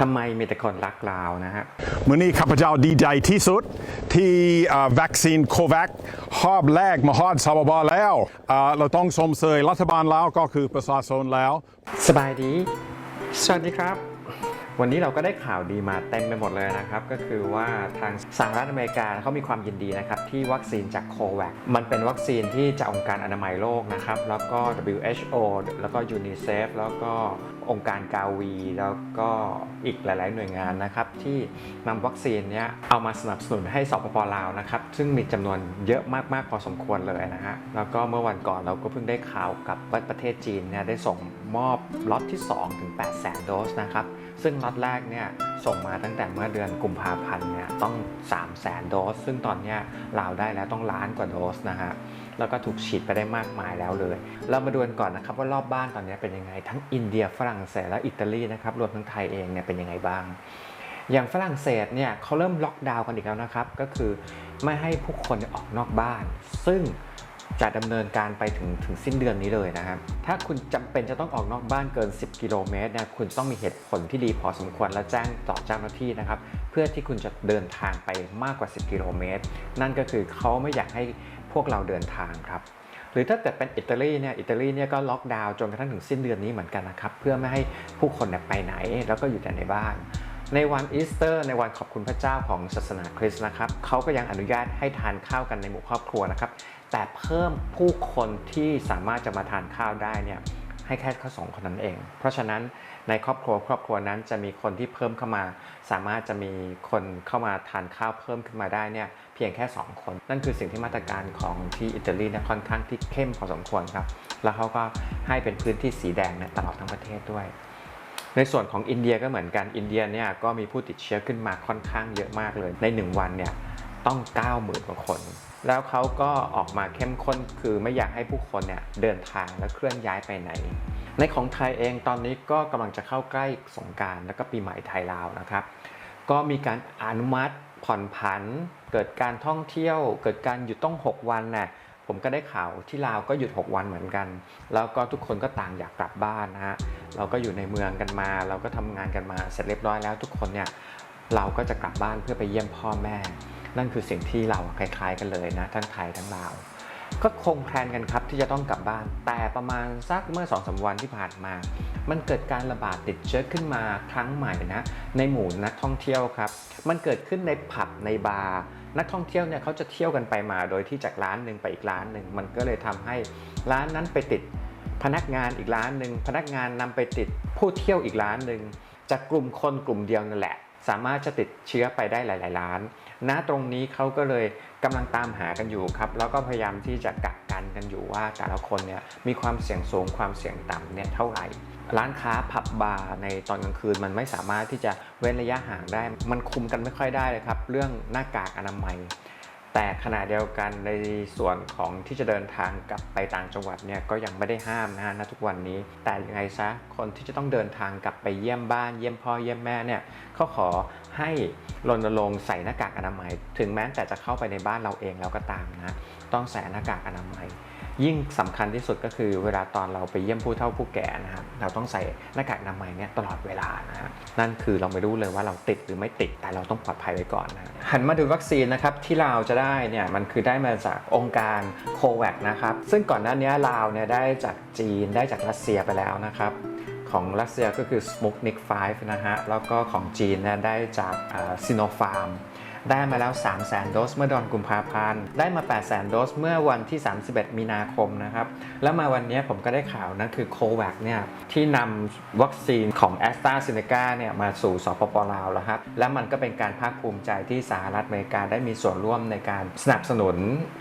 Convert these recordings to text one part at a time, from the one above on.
ทำไมมีแต่คนรักลาวนะฮะมื่อนี้ข้าพเจ้าดีใจที่สุดที่เอ่อวัคซีนโควัคหอบแรกมาฮอดซาบาแล้วเอ่อเราต้องสมเสยรัฐบาลแล้วก็คือประชาชนแล้ว สบายดี สวัสดีครับ วันนี้เราก็ได้ข่าวดีมาเต็มไปหมดเลยนะครับ ก็คือว่าทางสหรัฐอเมริกาเขามีความยินดีนะครับ ที่วัคซีนจากโควัคมันเป็นวัคซีนที่จากองค์การอนามัยโลกนะครับ แล้วก็ WHO แล้วก็ UNICEF แล้วก็ องค์การกาวี แล้วก็อีกหลาย ๆ หน่วยงานนะครับที่นำวัคซีนเนี้ยเอามาสนับสนุนให้สปปลาวนะครับซึ่งมีจำนวนเยอะมาก ๆ พอสมควรเลยนะฮะแล้วก็เมื่อวันก่อนเราก็เพิ่งได้ข่าวกับว่าประเทศจีนเนี่ยได้ส่งมอบล็อตที่ 2 ถึง8แสนโดสนะครับซึ่งล็อตแรกเนี่ย ส่งมาตั้งแต่เมื่อเดือนกุมภาพันธ์เนี่ยต้อง3แสนโดส ซึ่งตอนนี้ยลาได้แล้วต้องล้านกว่าโดสนะฮะแล้วก็ถูกฉีดไปได้มากมายแล้วเลย เรามาดูกันก่อนนะครับว่ารอบบ้านตอนนี้เป็นยังไง ทั้งอินเดียฝรั่งเศสและอิตาลีนะครับรวมทั้งไทยเองเนี่ยเป็นยังไงบ้าง อย่างฝรั่งเศสเนี่ยเขาเริ่มล็อกดาวน์กันอีกแล้วนะครับก็คือไม่ให้ผู้คนออกนอกบ้าน ซึ่ง จะดำเนินการไปถึงถึงสิ้นเดือนนี้เลยนะครับ ถ้าคุณจำเป็นจะต้องออกนอกบ้านเกิน 10 กิโลเมตรนี่ยคุณต้องมีเหตุผลที่ดีพอสมควรและแจ้งต่อเจ้าหน้าที่นะครับ เพื่อที่คุณจะเดินทางไปมากกว่า 10 กิโลเมตร นั่นก็คือเขาไม่อยากให้พวกเราเดินทางครับหรือถ้าแต่เป็นอิตาลีเนี่ยอิตาลีเนี่ยก็ล็อกดาวน์จนกระทั่งถึงสิ้นเดือนนี้เหมือนกันนะครับ เพื่อไม่ให้ผู้คนเนี่ยไปไหน แล้วก็อยู่แต่ในบ้าน ในวันอีสเตอร์ ในวันขอบคุณพระเจ้าของศาสนาคริสต์นะครับเขาก็ยังอนุญาตให้ทานข้าวกันในหมู่ครอบครัวนะครับ แต่เพิ่มผู้คนที่สามารถจะมาทานข้าวได้เนี่ยให้แค่แค่สองคนนั้นเอง เพราะฉะนั้นในครอบครัวครอบครัวนั้นจะมีคนที่เพิ่มเข้ามา สามารถจะมีคนเข้ามาทานข้าวเพิ่มขึ้นมาได้เนี่ยเพียงแค่ 2 คน นั่นคือสิ่งที่มาตรการของที่อิตาลีเนี่ยค่อนข้างที่เข้มพอสมควรครับ แล้วเขาก็ให้เป็นพื้นที่สีแดงเนี่ยตลอดทั้งประเทศด้วย ในส่วนของอินเดียก็เหมือนกันอินเดียเนี่ยก็มีผู้ติดเชื้อขึ้นมาค่อนข้างเยอะมากเลย ใน 1 วันเนี่ยต้อง 90,000กว่าคน แล้วเขาก็ออกมาเข้มข้นคือไม่อยากให้ผู้คนเนี่ยเดินทางและเคลื่อนย้ายไปไหน ในของไทยเองตอนนี้ก็กำลังจะเข้าใกล้สงการแล้วก็ปีใหม่ไทยลาวนะครับ ก็มีการอนุมัติผ่อนผัน เกิดการท่องเที่ยว เกิดการหยุดต้อง 6 วันน่ะ ผมก็ได้ข่าวที่ลาวก็หยุด 6 วันเหมือนกัน แล้วก็ทุกคนก็ต่างอยากกลับบ้านนะฮะเราก็อยู่ในเมืองกันมา เราก็ทำงานกันมาเสร็จเรียบร้อยแล้วทุกคนเนี่ยเราก็จะกลับบ้านเพื่อไปเยี่ยมพ่อแม่ นั่นคือสิ่งที่เราคล้ายๆกันเลยนะทั้งไทยทั้งลาว ก็คงแพลนกันครับที่จะต้องกลับบ้าน แต่ประมาณสักเมื่อ2อสวันที่ผ่านมา มันเกิดการระบาดติดเชื้อขึ้นมาครั้งใหม่นะในหมู่นักท่องเที่ยวครับ มันเกิดขึ้นในผับในบาร์นักท่องเที่ยวเนี่ยเขาจะเที่ยวกันไปมาโดยที่จากร้านหนึ่งไปอีกร้านหนึ่งมันก็เลยทำให้ร้านนั้นไปติดพนักงานอีกร้านหนึ่งพนักงานนำไปติดผู้เที่ยวอีกร้านหนึ่งจากกลุ่มคนกลุ่มเดียวนั่นแหละ สามารถจะติดเชื้อไปได้หลาย ๆ ร้าน ณตรงนี้เขาก็เลย กำลังตามหากันอยู่ครับแล้วก็พยายามที่จะกักกันกันอยู่ว่าแต่ละคนเนี่ยมีความเสี่ยงสูงความเสี่ยงต่ำเนี่ยเท่าไหร่ร้านค้าผับบาร์ในตอนกลางคืนมันไม่สามารถที่จะเว้นระยะห่างได้ มันคุมกันไม่ค่อยได้เลยครับ เรื่องหน้ากากอนามัย แต่ขณะเดียวกันในส่วนของที่จะเดินทางกลับไปต่างจังหวัดเนี่ยก็ยังไม่ได้ห้ามนะฮะณทุกวันนี้ แต่ยังไงซะคนที่จะต้องเดินทางกลับไปเยี่ยมบ้านเยี่ยมพ่อเยี่ยมแม่เนี่ยเขาขอให้รณรงค์ใส่หน้ากากอนามัย ถึงแม้แต่จะเข้าไปในบ้านเราเองแล้วก็ตามนะต้องใส่หน้ากากอนามัย ยิ่งสำคัญที่สุดก็คือเวลาตอนเราไปเยี่ยมผู้เฒ่าผู้แก่นะครับเราต้องใส่หน้ากากอนามัยเนี่ยตลอดเวลานะฮะนั่นคือเราไม่รู้เลยว่าเราติดหรือไม่ติดแต่เราต้องปลอดภัยไว้ก่อนนะหันมาดูวัคซีนนะครับที่เราจะได้เนี่ยมันคือได้มาจากองค์การโควัคนะครับซึ่งก่อนหน้านี้ลาวเนี่ยได้จากจีนได้จากรัสเซียไปแล้วนะครับของรัสเซียก็คือ Sputnik 5นะฮะแล้วก็ของจีนเนี่ยได้จากซิโนฟาร์ม ได้มาแล้ว 3 0 0 0 0 0 โดสเมื่อเดอนกุมภาพันธ์ ได้มา 8 0 0 0 0 โดสเมื่อวันที่ 31 มีนาคมนะครับ แล้วมาวันนี้ผมก็ได้ข่าวนั่นคือโควัคเนี่ยที่นำวัคซีนของ a s t r a z เซ e c a เนี่ยมาสู่สปปลาวแล้วครับ แล้วมันก็เป็นการภาคภูมิใจที่สหรัฐอเมริกาได้มีส่วนร่วมในการสนับสนุน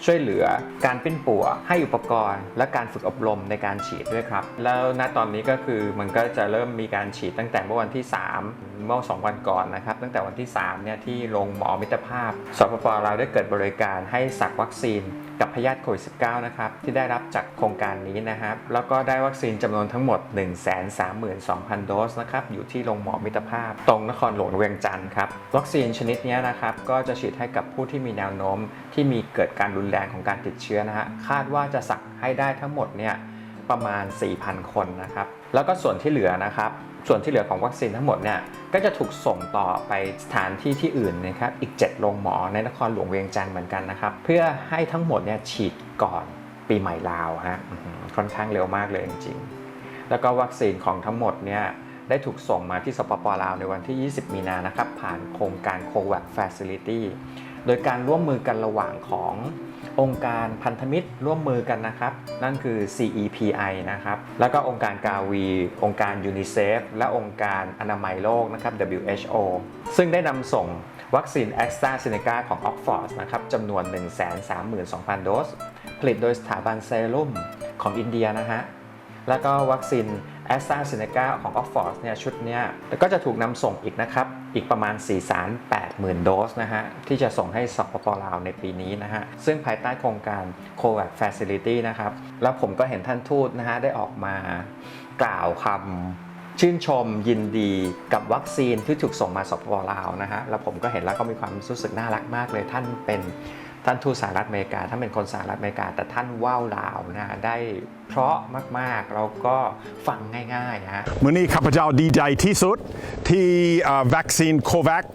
ช่วยเหลือ การปิ้นปัวให้อุปกรณ์ และการฝึกอบรมในการฉีดด้วยครับ แล้วณตอนนี้ก็คือมันก็จะเริ่มมีการฉีดตั้งแต่เมื่อวันที่ 3 เมื่อสองวันก่อนนะครับ ตั้งแต่วันที่3เนี่ยที่โรงหมอมิตรภาพ สปปเราวได้เกิดบริการให้สักวัคซีนกับพยาธิโควิด -19 นะครับ ที่ได้รับจากโครงการนี้นะครับ แล้วก็ได้วัคซีนจำนวนทั้งหมด 132,000 โดสนะครับ อยู่ที่โรงหมอมิตรภาพ ตรงนครหลวงเวียงจันทร์ครับ วัคซีนชนิดนี้นะครับ ก็จะฉีดให้กับผู้ที่มีแนวโน้ม ที่มีเกิดการรุนแรงของการติดเชื้อนะฮะ คาดว่าจะสักให้ได้ทั้งหมดเนี่ยประมาณ 4,000 คนนะครับ แล้วก็ส่วนที่เหลือนะครับ ส่วนที่เหลือของวัคซีนทั้งหมดเนี่ยก็จะถูกส่งต่อไปสถานที่ที่อื่นนะครับอีก 7 โรงหมอในนครหลวงเวียงจันทร์เหมือนกันนะครับ เพื่อให้ทั้งหมดเนี่ยฉีดก่อนปีใหม่ลาวฮะค่อนข้างเร็วมากเลยจริงๆ แล้วก็วัคซีนของทั้งหมดเนี่ยได้ถูกส่งมาที่สปปลาวในวันที่ 20 มีนานะครับผ่านโครงการ COVAX Facility โดยการร่วมมือกันระหว่างของ องค์การพันธมิตรร่วมมือกันนะครับ นั่นคือ CEPI นะครับ แล้วก็องค์การกาวี องค์การยูนิเซฟและองค์การอนามัยโลกนะครับ WHO ซึ่งได้นำส่งวัคซีน a s t r a z เซ e c a ของ Oxford นะครับจำนวน 132,000 โดส ผลิตโดยสถาบันเซรุ่มของอินเดียนะฮะ แล้วก็วัคซีน แอสตราเซเนกาของ Oxford เนี่ยชุดเนี้ยก็จะถูกนำส่งอีกนะครับ อีกประมาณ4 8 0 0 0 0 โดสนะฮะ ที่จะส่งให้สปปลาวในปีนี้นะฮะ ซึ่งภายใต้โครงการ COVAX Facility นะครับ แล้วผมก็เห็นท่านทูตนะฮะ ได้ออกมากล่าวคำชื่นชมยินดีกับวัคซีนที่ถูกส่งมาสปปลาวนะฮะ แล้วผมก็เห็นแล้วก็มีความรู้สึกน่ารักมากเลยท่านเป็น ท่านทูตสหรัฐอเมริกาท่านเป็นคนสหรัฐอเมริกา แต่ท่านว่าวลาวนะได้เพราะมากๆ แล้วก็ฟังง่ายๆนะฮะมื่อนี้ข้าพเจ้าดีใจที่สุดที่วัคซีนโควัค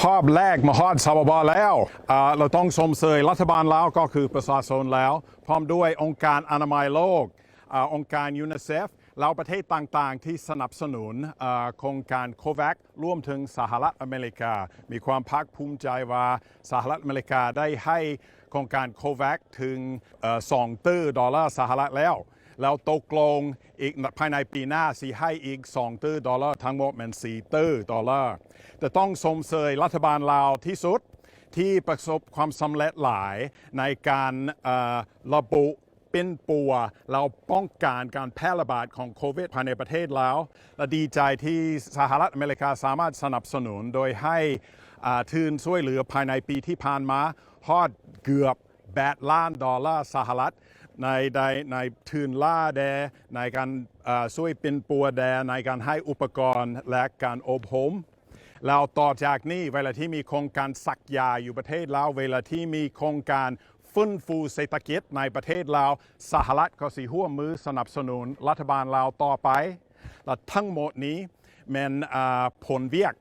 หอบแรกมาฮอดซาบอแล้ว เราต้องชมเชยรัฐบาลแล้วก็คือประชาชนแล้ว พร้อมด้วยองค์การอนามัยโลกเอ่อองค์การยูนิเซฟ แล้วประเทศต่างๆ ที่สนับสนุนโครงการโควัคร่วมถึงสหรัฐอเมริกา มีความภาคภูมิใจว่าสหรัฐอเมริกาได้ให้โครงการโควัคถึงเอ่อ2ตื้อดอลลาร์สหรัฐแล้วแล้วตกลงอีกภายในปีหน้าสิให้อีก 2 ตื้อดอลลาร์ทั้งหมดเป็น4ตื้อดอลลาร์แต่ต้องสมเสยรัฐบาลลาวที่สุดที่ประสบความสำเร็จหลายในการระบุ เป็นปัวเราป้องกันการแพร่ระบาดของโควิดภายในประเทศแล้ว และดีใจที่สหรัฐอเมริกาสามารถสนับสนุนโดยให้อ่าทุนช่วยเหลือภายในปีที่ผ่านมาฮอดเกือบ8ล้านดอลลาร์สหรัฐในในในทุนล่าแดในการช่วยเป็นปัวแดในการให้อุปกรณ์และการอบรมแล้วต่อจากนี้เวลาที่มีโครงการสักยาอยู่ประเทศลาวเวลาที่มีโครงการ ฟื้นฟูเศรษฐกิจในประเทศลาว สหรัฐก็สีหัวมือสนับสนุนรัฐบาลลาวต่อไป และทั้งหมดนี้เป็นผลเวียก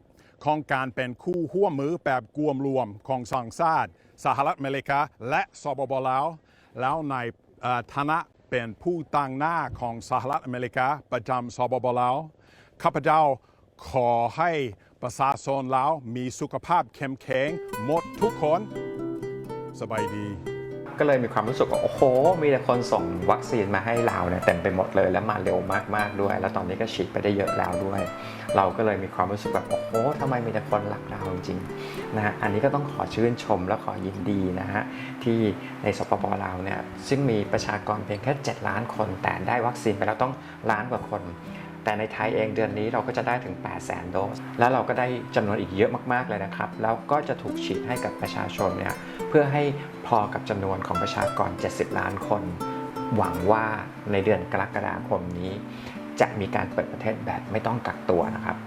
ของการเป็นคู่หัวมือแบบกวมรวมของสองชาติสหรัฐอเมริกา และสปปลาว แล้วในฐานะเป็นผู้ตั้งหน้าของสหรัฐอเมริกาประจำสปปลาวข้าพเจ้าขอให้ประชาชนลาวมีสุขภาพเข้มแข็งหมดทุกคน สบายดี ก็เลยมีความรู้สึกว่าโอ้โห มีแต่คนส่งวัคซีนมาให้เราเนี่ยเต็มไปหมดเลยและมาเร็วมากๆด้วย แล้วตอนนี้ก็ฉีดไปได้เยอะแล้วด้วย เราก็เลยมีความรู้สึกแบบโอ้โหทำไมมีแต่คนรักเราจริงๆนะฮะอันนี้ก็ต้องขอชื่นชมและขอยินดีนะฮะที่ในสปปลาวเนี่ยซึ่งมีประชากรเพียงแค่ 7 ล้านคนแต่ได้วัคซีนไปแล้วต้องล้านกว่าคน แต่ในไทยเองเดือนนี้เราก็จะได้ถึง 8 0 0 0 0 0 โดส แล้วเราก็ได้จำนวนอีกเยอะมากๆเลยนะครับ แล้วก็จะถูกฉีดให้กับประชาชนเนี่ยเพื่อให้พอกับจำนวนของประชากร 70 ล้านคน หวังว่าในเดือนกรกฎาคมนี้ จะมีการเปิดประเทศแบบไม่ต้องกักตัวนะครับ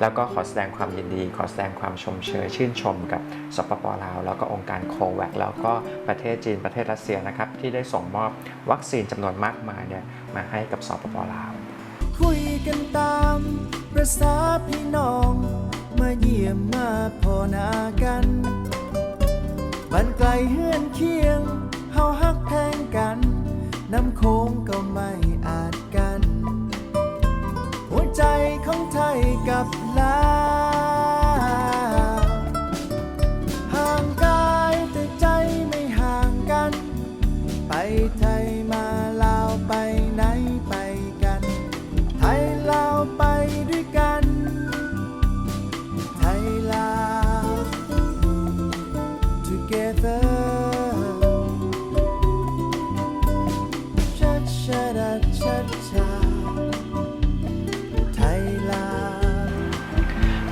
แล้วก็ขอแสดงความยินดี ขอแสดงความชมเชยชื่นชมกับสปปลาว แล้วก็องค์การโควัคแล้วก็ประเทศจีนประเทศรัสเซียนะครับ ที่ได้ส่งมอบวัคซีนจำนวนมากมายเนี่ยมาให้กับสปปลาว คุยกันตามประษาพี่น้อง มาเยี่ยมมาพอนากันบันไกลเฮือนเคียงเฮาฮักแทงกัน น้ำโค้งก็ไม่อาจกัน หัวใจของไทยกับ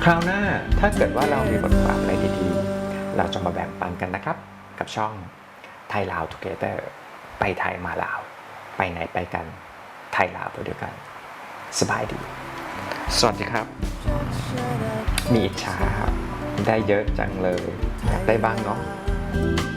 ราวหน้าถ้าเกิดว่าเรามีบทความอะไรดีๆ เราจะมาแบ่งปันกันนะครับ กับช่องไทยลาวทูเกเตอร์ไปไทยมาลาว ไปไหนไปกันไทยลาวไปด้วยกัน สบายดี สวัสดีครับ มีอิจฉาได้เยอะจังเลยอยากได้บ้างเนาะไ